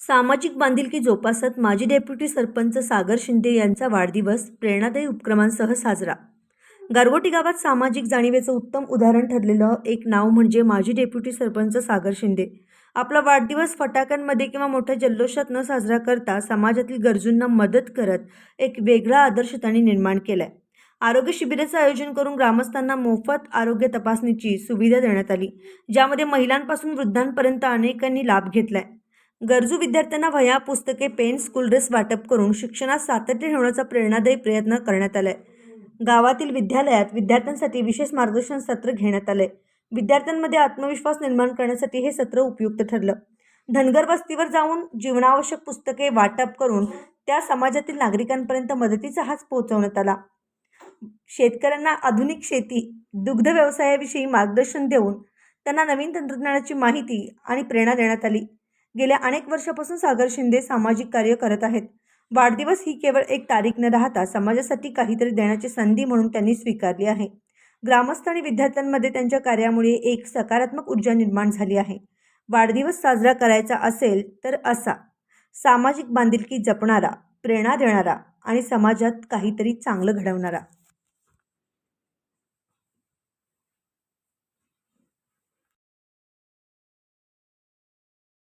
सामाजिक बांधिलकी जोपासत माजी डेप्युटी सरपंच सागर शिंदे यांचा वाढदिवस प्रेरणादायी उपक्रमांसह साजरा. गारगोटी गावात सामाजिक जाणीवेचं उत्तम उदाहरण ठरलेलं एक नाव म्हणजे माजी डेप्युटी सरपंच सागर शिंदे. आपला वाढदिवस फटाक्यांमध्ये किंवा मोठ्या जल्लोषात न साजरा करता समाजातील गरजूंना मदत करत एक वेगळा आदर्श त्यांनी निर्माण केलाय. आरोग्य शिबिराचं आयोजन करून ग्रामस्थांना मोफत आरोग्य तपासणीची सुविधा देण्यात आली ज्यामध्ये महिलांपासून वृद्धांपर्यंत अनेकांनी लाभ घेतलाय. गरजू विद्यार्थ्यांना वह्या पुस्तके पेन स्कूल ड्रेस वाटप करून शिक्षणात सातत्य ठेवण्याचा प्रेरणादायी प्रयत्न करण्यात आलाय. गावातील विद्यालयात विद्यार्थ्यांसाठी विशेष मार्गदर्शन सत्र घेण्यात आले विद्यार्थ्यांमध्ये आत्मविश्वास निर्माण करण्यासाठी हे सत्र उपयुक्त ठरलं. धनगर वस्तीवर जाऊन जीवनावश्यक पुस्तके वाटप करून त्या समाजातील नागरिकांपर्यंत मदतीचा हात पोहोचवण्यात आला. शेतकऱ्यांना आधुनिक शेती दुग्ध व्यवसायाविषयी मार्गदर्शन देऊन त्यांना नवीन तंत्रज्ञानाची माहिती आणि प्रेरणा देण्यात आली. गेल्या अनेक वर्षापासून सागर शिंदे सामाजिक कार्य करत आहेत. वाढदिवस ही केवळ एक तारीख न राहता समाजासाठी काहीतरी देण्याची संधी म्हणून त्यांनी स्वीकारली आहे. ग्रामस्थ आणि विद्यार्थ्यांमध्ये त्यांच्या कार्यामुळे एक सकारात्मक ऊर्जा निर्माण झाली आहे. वाढदिवस साजरा करायचा असेल तर असा. सामाजिक बांधिलकी जपणारा प्रेरणा देणारा आणि समाजात काहीतरी चांगलं घडवणारा.